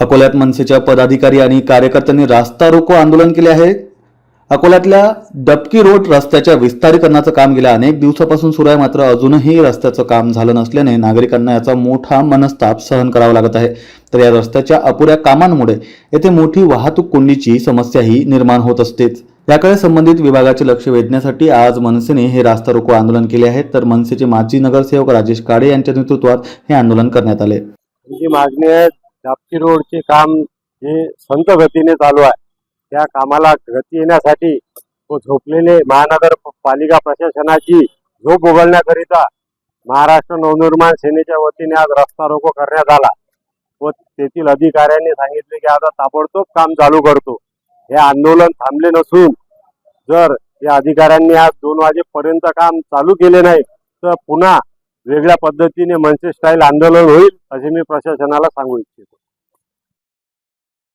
अकोल्यात मनसेच्या पदाधिकारी आणि कार्यकर्त्यांनी रास्ता रोको आंदोलन केले आहे. अकोल्यातल्या डबकी रोड रस्त्याच्या विस्तारीकरणाचं काम गेल्या अनेक दिवसापासून सुरू आहे. मात्र अजूनही रस्त्याचं काम झालं नसल्याने नागरिकांना याचा मोठा मनस्ताप सहन करावा लागत आहे. तर या रस्त्याच्या अपुऱ्या कामांमुळे येथे मोठी वाहतूक कोंडीची समस्याही निर्माण होत असतेच. याकडे संबंधित विभागाचे लक्ष वेधण्यासाठी आज मनसेने हे रास्ता रोको आंदोलन केले आहे. तर मनसेचे माजी नगरसेवक राजेश काळे यांच्या नेतृत्वात हे आंदोलन करण्यात आले. मागणी आहे रोडचे काम हे संत गतीने चालू आहे. त्या कामाला गती येण्यासाठी व झोपलेले महानगर पालिका प्रशासनाची झोप उघडण्याकरिता महाराष्ट्र नवनिर्माण सेनेच्या वतीने आज रस्ता रोको करण्यात आला. व तेथील अधिकाऱ्यांनी सांगितले की आता ताबडतोब काम चालू करतो. हे आंदोलन थांबले नसून जर या अधिकाऱ्यांनी आज दोन वाजेपर्यंत काम चालू केले नाही तर पुन्हा वेगळ्या पद्धतीने मनसे स्टाईल आंदोलन होईल असे मी प्रशासनाला सांगू इच्छितो.